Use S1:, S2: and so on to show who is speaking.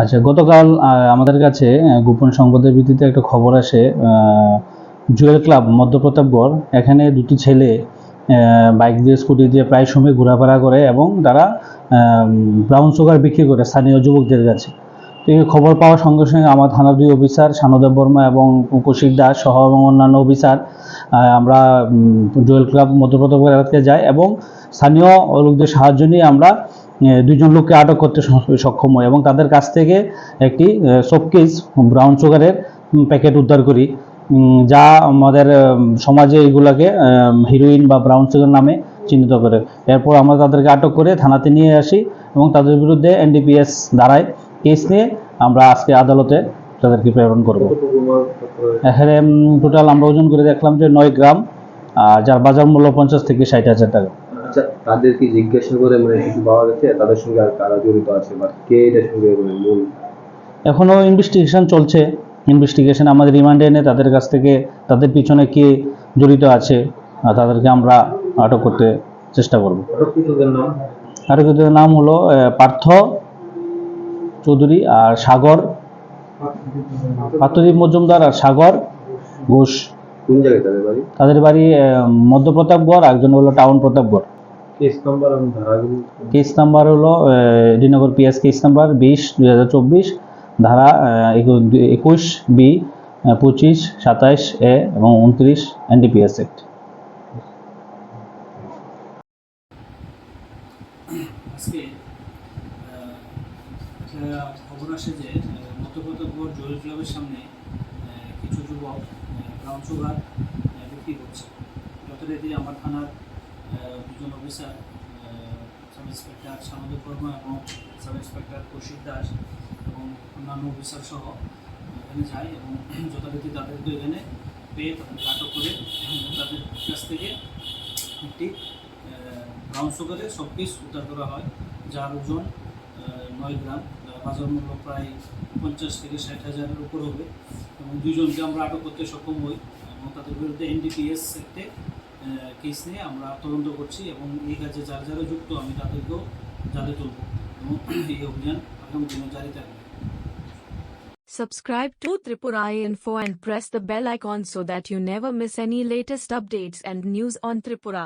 S1: আচ্ছা গতকাল আমাদের কাছে গোপন সংবাদের ভিত্তিতে একটা খবর আসে জুয়েল ক্লাব, মধ্যপ্রতাপগড়, এখানে দুটি ছেলে বাইক দিয়ে, স্কুটি দিয়ে প্রায় সময় ঘোরাফেরা করে এবং তারা ব্রাউন সুগার বিক্রি করে স্থানীয় যুবকদের কাছে। তো এই খবর পাওয়ার সঙ্গে সঙ্গে আমার থানার দুই অফিসার সানুদেব বর্মা এবং কৌশিক দাস সহ এবং অন্যান্য অফিসার আমরা জুয়েল ক্লাব, মধ্যপ্রতাপগড় এলাকাতে যাই এবং স্থানীয় লোকদের সাহায্য নিয়ে আমরা দুইজন লোককে আটক করতে সক্ষম হয় এবং তাদের কাছ থেকে একটি শোকেস ব্রাউন সুগারের প্যাকেট উদ্ধার করি। যা আমাদের সমাজে এগুলাকে হিরোইন বা ব্রাউন সুগার নামে চিহ্নিত করে। এরপর আমরা তাদেরকে আটক করে থানাতে নিয়ে আসি এবং তাদের বিরুদ্ধে এনডিপিএস দ্বারায় কেস নিয়ে আমরা আজকে আদালতে তাদেরকে প্রেরণ করব। এখানে টোটাল আমরা ওজন করে দেখলাম যে নয় গ্রাম, আর যার বাজার মূল্য পঞ্চাশ থেকে ষাট হাজার টাকা।
S2: আচ্ছা তাদের কি জিজ্ঞাসা করে মানে কিছু পাওয়া গেছে? তাদের সঙ্গে আর কারা জড়িত আছে? বা কে এটার সঙ্গে মানে মূল?
S1: এখনও ইনভেস্টিগেশন চলছে। ইনভেস্টিগেশন আমাদের রিমান্ডে এনে তাদের কাছ থেকে তাদের পিছনে কে জড়িত আছে তাদেরকে আমরা আটক করতে চেষ্টা করব।
S2: আটককৃতদের নাম?
S1: আটককৃতদের নাম হলো পার্থ চৌধুরী আর সাগর। পার্থদীপ মজুমদার আর সাগর ঘোষ।
S2: কোন জায়গায় তাদের বাড়ি?
S1: তাদের বাড়ি মধ্য প্রতাপগড় একজন হলো টাউন প্রতাপগড়।
S2: কেস নাম্বার
S1: হলো ডিনগর পিএস কেস নাম্বার বিশ দুই হাজার চব্বিশ ধারা একুশ বি পঁচিশ সাতাইশ এ এবং উনত্রিশ এনডিপিএস অ্যাক্ট।
S3: খবর আসে যে জয়েল ক্লাবের সামনে কিছু যুবক ব্রাউন সুগার বিক্রি করছে। যথারীতি আমার থানার দুজন officer sub inspector Samudra Barma এবং সাব ইন্সপেক্টর কৌশিক দাস এবং অন্যান্য অফিসার সহ এখানে যায় এবং যথারীতি তাদেরকে এখানে পেয়ে তাদেরকে আটক করে তাদের কাছ থেকে একটি ব্রাউন সুগারের সব পিস উদ্ধার করা হয়, যার ওজন নয় গ্রাম। বাজার মূল্য প্রায় পঞ্চাশ থেকে ষাট হাজারের উপর হবে। এবং দুজনকে আমরা আটক করতে সক্ষম হই এবং তাদের বিরুদ্ধে এনডিপিএস একটে কেস নিয়ে আমরা তদন্ত করছি এবং এই কাজে যার যারা যুক্ত আমি তাদেরকেও জালে তুলব এবং এই অভিযান আগামী দিনে জারি থাকবে
S4: Subscribe to Tripura Info and press the bell icon so that you never miss any latest updates and news on Tripura.